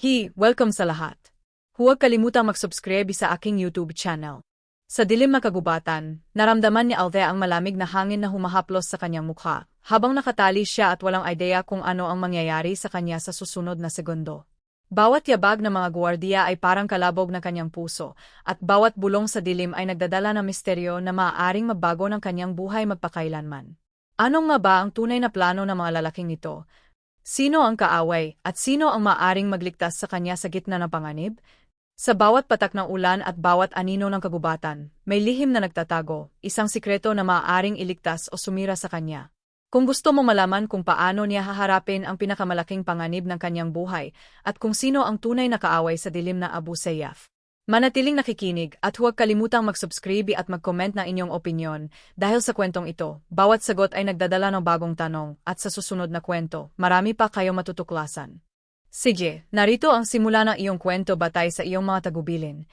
Hi, welcome sa lahat. Huwag kalimutang mag-subscribe sa aking YouTube channel. Sa dilim na kagubatan, naramdaman ni Althea ang malamig na hangin na humahaplos sa kanyang mukha, habang nakatali siya at walang ideya kung ano ang mangyayari sa kanya sa susunod na segundo. Bawat yabag ng mga guwardiya ay parang kalabog ng kanyang puso, at bawat bulong sa dilim ay nagdadala ng misteryo na maaaring magbago ng kanyang buhay magpakailanman. Anong nga ba ang tunay na plano ng mga lalaking ito? Sino ang kaaway, at sino ang maaaring magligtas sa kanya sa gitna ng panganib? Sa bawat patak ng ulan at bawat anino ng kagubatan, may lihim na nagtatago, isang sikreto na maaaring iligtas o sumira sa kanya. Kung gusto mo malaman kung paano niya haharapin ang pinakamalaking panganib ng kanyang buhay at kung sino ang tunay na kaaway sa dilim na Abu Sayyaf. Manatiling nakikinig at huwag kalimutang mag-subscribe at mag-comment ng inyong opinyon dahil sa kwentong ito, bawat sagot ay nagdadala ng bagong tanong at sa susunod na kwento, marami pa kayo matutuklasan. Sige, narito ang simula ng iyong kwento batay sa iyong mga tagubilin.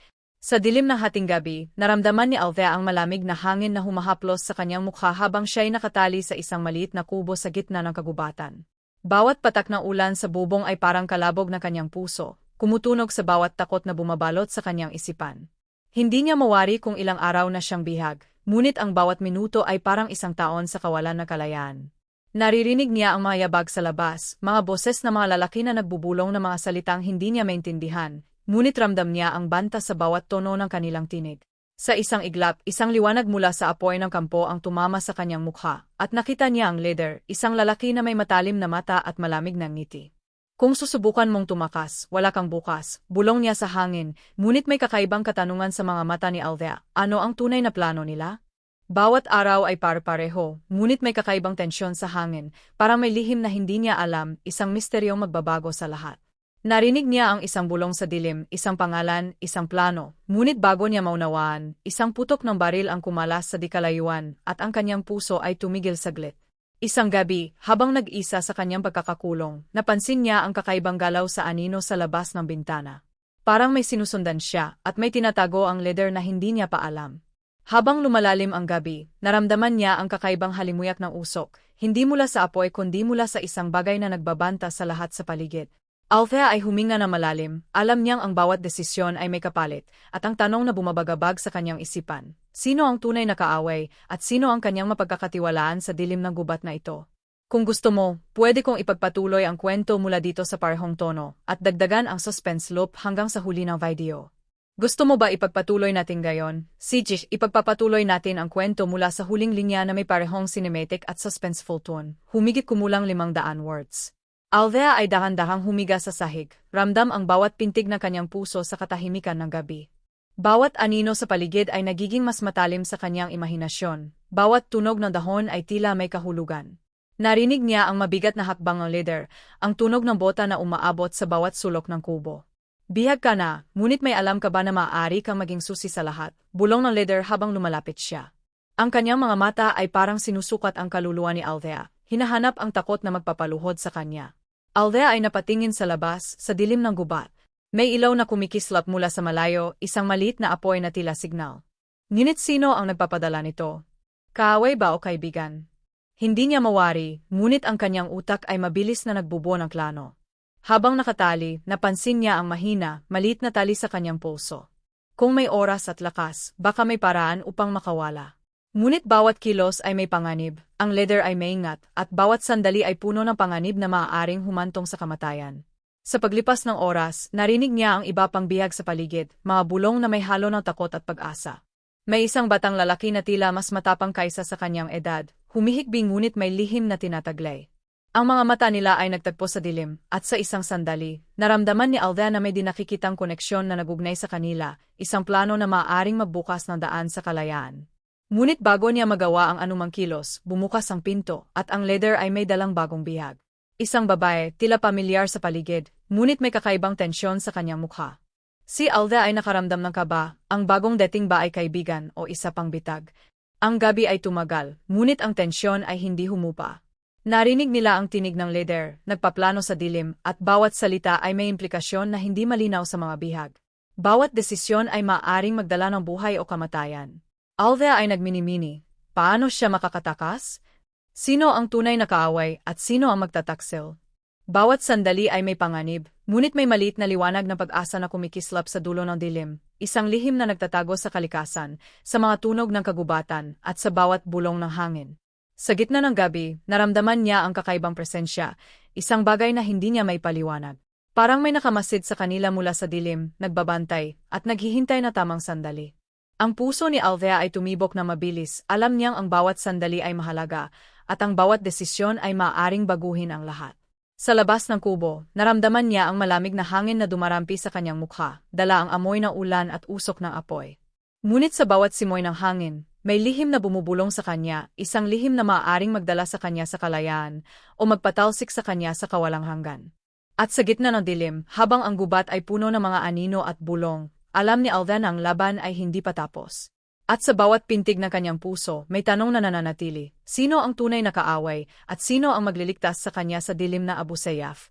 Sa dilim ng hating gabi, naramdaman ni Althea ang malamig na hangin na humahaplos sa kanyang mukha habang siya'y nakatali sa isang maliit na kubo sa gitna ng kagubatan. Bawat patak ng ulan sa bubong ay parang kalabog na kanyang puso, kumutunog sa bawat takot na bumabalot sa kanyang isipan. Hindi niya mawari kung ilang araw na siyang bihag, ngunit ang bawat minuto ay parang isang taon sa kawalan na kalayaan. Naririnig niya ang mga yabag sa labas, mga boses na mga lalaki na nagbubulong ng mga salitang hindi niya maintindihan, ngunit ramdam niya ang banta sa bawat tono ng kanilang tinig. Sa isang iglap, isang liwanag mula sa apoy ng kampo ang tumama sa kanyang mukha, at nakita niya ang leader, isang lalaki na may matalim na mata at malamig na ngiti. Kung susubukan mong tumakas, wala kang bukas, bulong niya sa hangin, ngunit may kakaibang katanungan sa mga mata ni Althea, ano ang tunay na plano nila? Bawat araw ay par-pareho, ngunit may kakaibang tensyon sa hangin, para may lihim na hindi niya alam, isang misteryong magbabago sa lahat. Narinig niya ang isang bulong sa dilim, isang pangalan, isang plano, ngunit bago niya maunawaan, isang putok ng baril ang kumalas sa dikalayuan, at ang kanyang puso ay tumigil saglit. Isang gabi, habang nag-isa sa kanyang pagkakakulong, napansin niya ang kakaibang galaw sa anino sa labas ng bintana. Parang may sinusundan siya, at may tinatago ang leader na hindi niya pa alam. Habang lumalalim ang gabi, naramdaman niya ang kakaibang halimuyak ng usok, hindi mula sa apoy kundi mula sa isang bagay na nagbabanta sa lahat sa paligid. Althea ay huminga na malalim, alam niyang ang bawat desisyon ay may kapalit, at ang tanong na bumabagabag sa kanyang isipan, sino ang tunay na kaaway, at sino ang kanyang mapagkakatiwalaan sa dilim ng gubat na ito? Kung gusto mo, pwede kong ipagpatuloy ang kwento mula dito sa parehong tono, at dagdagan ang suspense loop hanggang sa huli ng video. Gusto mo ba ipagpatuloy natin gayon? Sijish, ipagpapatuloy natin ang kwento mula sa huling linya na may parehong cinematic at suspenseful tone, humigit kumulang limang daan words. Alvea ay dahan-dahang humiga sa sahig, ramdam ang bawat pintig ng kanyang puso sa katahimikan ng gabi. Bawat anino sa paligid ay nagiging mas matalim sa kanyang imahinasyon, bawat tunog ng dahon ay tila may kahulugan. Narinig niya ang mabigat na hakbang ng leader, ang tunog ng bota na umaabot sa bawat sulok ng kubo. Bihag ka na, ngunit may alam ka ba na maaari kang maging susi sa lahat, bulong ng leader habang lumalapit siya. Ang kanyang mga mata ay parang sinusukat ang kaluluwa ni Althea, hinahanap ang takot na magpapaluhod sa kanya. Althea ay napatingin sa labas, sa dilim ng gubat. May ilaw na kumikislap mula sa malayo, isang maliit na apoy na tila signal. Ngunit sino ang nagpapadala nito? Kaaway ba o kaibigan? Hindi niya mawari, ngunit ang kanyang utak ay mabilis na nagbubuo ng klano. Habang nakatali, napansin niya ang mahina, maliit na tali sa kanyang pulso. Kung may oras at lakas, baka may paraan upang makawala. Ngunit bawat kilos ay may panganib, ang leather ay maingat, at bawat sandali ay puno ng panganib na maaaring humantong sa kamatayan. Sa paglipas ng oras, narinig niya ang iba pang bihag sa paligid, mga bulong na may halo ng takot at pag-asa. May isang batang lalaki na tila mas matapang kaysa sa kanyang edad, humihikbing ngunit may lihim na tinataglay. Ang mga mata nila ay nagtagpo sa dilim, at sa isang sandali, naramdaman ni Althea na may dinakikitang koneksyon na nagugnay sa kanila, isang plano na maaaring magbukas ng daan sa kalayaan. Ngunit bago niya magawa ang anumang kilos, bumukas ang pinto, at ang leader ay may dalang bagong bihag. Isang babae, tila pamilyar sa paligid, ngunit may kakaibang tensyon sa kanyang mukha. Si Alda ay nakaramdam ng kaba, ang bagong dating ba ay kaibigan o isa pang bitag. Ang gabi ay tumagal, ngunit ang tensyon ay hindi humupa. Narinig nila ang tinig ng leader, nagpaplano sa dilim, at bawat salita ay may implikasyon na hindi malinaw sa mga bihag. Bawat desisyon ay maaring magdala ng buhay o kamatayan. Alvea ay nagminimini. Paano siya makakatakas? Sino ang tunay na kaaway at sino ang magtataksil? Bawat sandali ay may panganib, Ngunit may maliit na liwanag na pag-asa na kumikislap sa dulo ng dilim, isang lihim na nagtatago sa kalikasan, sa mga tunog ng kagubatan, at sa bawat bulong ng hangin. Sa gitna ng gabi, naramdaman niya ang kakaibang presensya, isang bagay na hindi niya may paliwanag. Parang may nakamasid sa kanila mula sa dilim, nagbabantay, at naghihintay na tamang sandali. Ang puso ni Althea ay tumibok na mabilis, alam niyang ang bawat sandali ay mahalaga, at ang bawat desisyon ay maaaring baguhin ang lahat. Sa labas ng kubo, naramdaman niya ang malamig na hangin na dumarampi sa kanyang mukha, dala ang amoy ng ulan at usok ng apoy. Ngunit sa bawat simoy ng hangin, may lihim na bumubulong sa kanya, isang lihim na maaaring magdala sa kanya sa kalayaan, o magpatalsik sa kanya sa kawalang hanggan. At sa gitna ng dilim, habang ang gubat ay puno ng mga anino at bulong, alam ni Alden ang laban ay hindi pa tapos. At sa bawat pintig ng kanyang puso, may tanong na nananatili, sino ang tunay na kaaway, at sino ang magliligtas sa kanya sa dilim na Abu Sayyaf?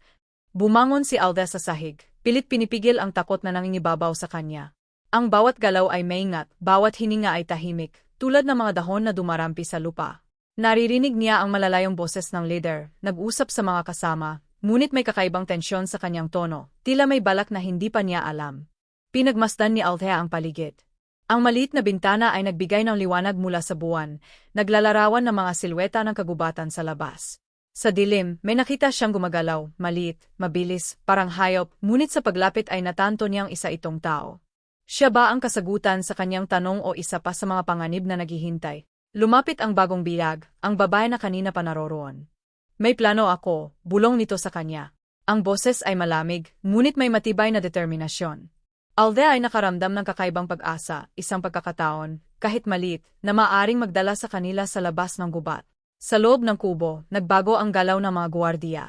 Bumangon si Alda sa sahig, pilit pinipigil ang takot na nangingibabaw sa kanya. Ang bawat galaw ay maingat, bawat hininga ay tahimik, tulad ng mga dahon na dumarampi sa lupa. Naririnig niya ang malalayong boses ng leader, nag-usap sa mga kasama, ngunit may kakaibang tensyon sa kanyang tono, tila may balak na hindi pa niya alam. Pinagmasdan ni Althea ang paligid. Ang maliit na bintana ay nagbigay ng liwanag mula sa buwan, naglalarawan ng mga silweta ng kagubatan sa labas. Sa dilim, may nakita siyang gumagalaw, maliit, mabilis, parang hayop, ngunit sa paglapit ay natanto niyang isa itong tao. Siya ba ang kasagutan sa kanyang tanong o isa pa sa mga panganib na naghihintay? Lumapit ang bagong bilag, ang babae na kanina pa naroroon. May plano ako, bulong nito sa kanya. Ang boses ay malamig, ngunit may matibay na determinasyon. Aldea ay nakaramdam ng kakaibang pag-asa, isang pagkakataon, kahit maliit, na maaring magdala sa kanila sa labas ng gubat. Sa loob ng kubo, nagbago ang galaw ng mga guwardiya.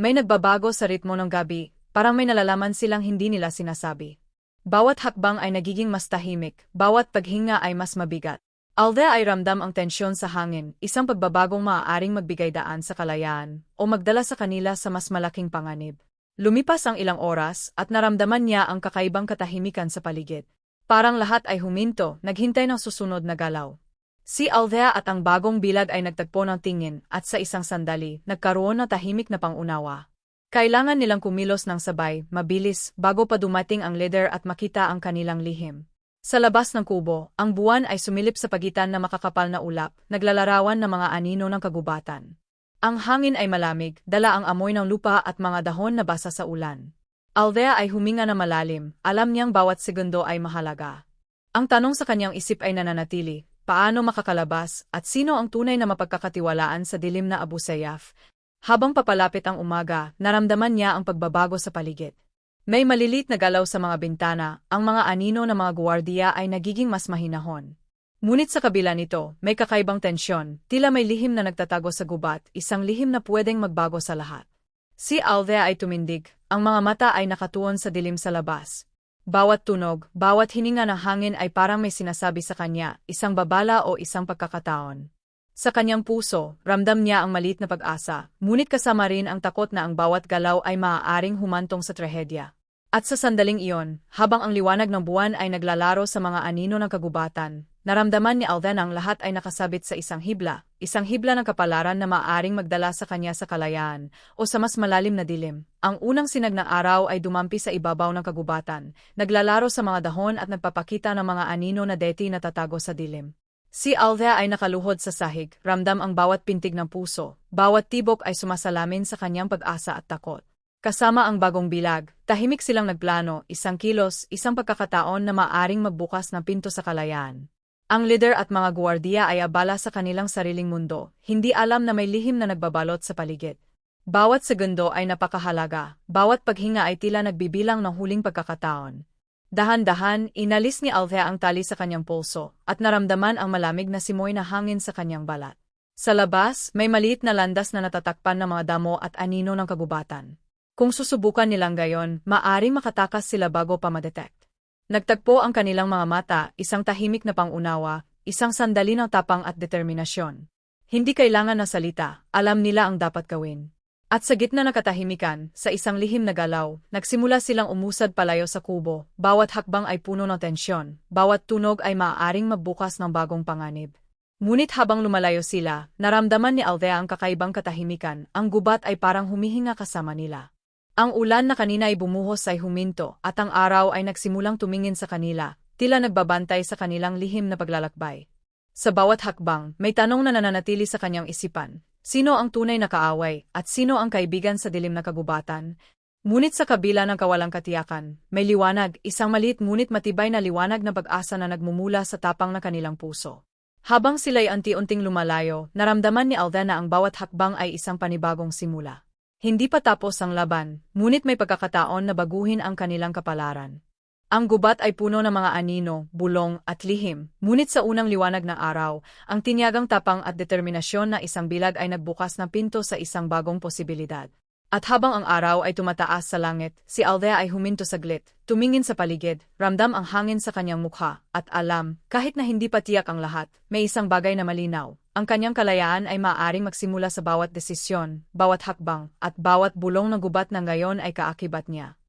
May nagbabago sa ritmo ng gabi, parang may nalalaman silang hindi nila sinasabi. Bawat hakbang ay nagiging mas tahimik, bawat paghinga ay mas mabigat. Aldea ay ramdam ang tensyon sa hangin, isang pagbabagong maaaring magbigay daan sa kalayaan, o magdala sa kanila sa mas malaking panganib. Lumipas ang ilang oras at naramdaman niya ang kakaibang katahimikan sa paligid. Parang lahat ay huminto, naghintay ng susunod na galaw. Si Althea at ang bagong bilag ay nagtagpo ng tingin at sa isang sandali, nagkaroon ng tahimik na pangunawa. Kailangan nilang kumilos ng sabay, mabilis, bago pa dumating ang leader at makita ang kanilang lihim. Sa labas ng kubo, ang buwan ay sumilip sa pagitan na makakapal na ulap, naglalarawan ng mga anino ng kagubatan. Ang hangin ay malamig, dala ang amoy ng lupa at mga dahon na basa sa ulan. Althea ay huminga na malalim, alam niyang bawat segundo ay mahalaga. Ang tanong sa kanyang isip ay nananatili, paano makakalabas at sino ang tunay na mapagkakatiwalaan sa dilim na Abu Sayyaf? Habang papalapit ang umaga, naramdaman niya ang pagbabago sa paligid. May malilit na galaw sa mga bintana, ang mga anino ng mga guwardiya ay nagiging mas mahinahon. Ngunit sa kabila nito, may kakaibang tensyon, tila may lihim na nagtatago sa gubat, isang lihim na pwedeng magbago sa lahat. Si Althea ay tumindig, ang mga mata ay nakatuon sa dilim sa labas. Bawat tunog, bawat hininga ng hangin ay parang may sinasabi sa kanya, isang babala o isang pagkakataon. Sa kanyang puso, ramdam niya ang maliit na pag-asa, ngunit kasama rin ang takot na ang bawat galaw ay maaaring humantong sa trahedya. At sa sandaling iyon, habang ang liwanag ng buwan ay naglalaro sa mga anino ng kagubatan, Naramdaman ni Alden ang lahat ay nakasabit sa isang hibla, isang hibla ng kapalaran na maaring magdala sa kanya sa kalayaan, o sa mas malalim na dilim. Ang unang sinag ng araw ay dumampi sa ibabaw ng kagubatan, naglalaro sa mga dahon at nagpapakita ng mga anino na deti na tatago sa dilim. Si Althea ay nakaluhod sa sahig, ramdam ang bawat pintig ng puso, bawat tibok ay sumasalamin sa kanyang pag-asa at takot. Kasama ang bagong bilag, tahimik silang nagplano, isang kilos, isang pagkakataon na maaring magbukas ng pinto sa kalayaan. Ang leader at mga guwardiya ay abala sa kanilang sariling mundo, hindi alam na may lihim na nagbabalot sa paligid. Bawat segundo ay napakahalaga, bawat paghinga ay tila nagbibilang ng huling pagkakataon. Dahan-dahan, inalis ni Althea ang tali sa kanyang pulso, at naramdaman ang malamig na simoy na hangin sa kanyang balat. Sa labas, may maliit na landas na natatakpan ng mga damo at anino ng kagubatan. Kung susubukan nilang gayon, maaring makatakas sila bago pa madetect. Nagtagpo ang kanilang mga mata, isang tahimik na pangunawa, isang sandali ng tapang at determinasyon. Hindi kailangan na salita, alam nila ang dapat gawin. At sa gitna ng katahimikan, sa isang lihim na galaw, nagsimula silang umusad palayo sa kubo, bawat hakbang ay puno ng tensyon, bawat tunog ay maaaring magbukas ng bagong panganib. Ngunit habang lumalayo sila, naramdaman ni Althea ang kakaibang katahimikan, ang gubat ay parang humihinga kasama nila. Ang ulan na kanina ay bumuhos ay huminto at ang araw ay nagsimulang tumingin sa kanila, tila nagbabantay sa kanilang lihim na paglalakbay. Sa bawat hakbang, may tanong na nananatili sa kanyang isipan. Sino ang tunay na kaaway at sino ang kaibigan sa dilim na kagubatan? Ngunit sa kabila ng kawalang katiyakan, may liwanag, isang maliit ngunit matibay na liwanag na pag-asa na nagmumula sa tapang na kanilang puso. Habang sila'y anti-unting lumalayo, naramdaman ni Alden na ang bawat hakbang ay isang panibagong simula. Hindi pa tapos ang laban, ngunit may pagkakataon na baguhin ang kanilang kapalaran. Ang gubat ay puno ng mga anino, bulong at lihim, ngunit sa unang liwanag ng araw, ang tinyagang tapang at determinasyon na isang bilag ay nagbukas ng pinto sa isang bagong posibilidad. At habang ang araw ay tumataas sa langit, si Aldea ay huminto saglit, tumingin sa paligid, ramdam ang hangin sa kanyang mukha, at alam, kahit na hindi pa tiyak ang lahat, may isang bagay na malinaw. Ang kanyang kalayaan ay maaaring magsimula sa bawat desisyon, bawat hakbang, at bawat bulong ng gubat na ngayon ay kaakibat niya.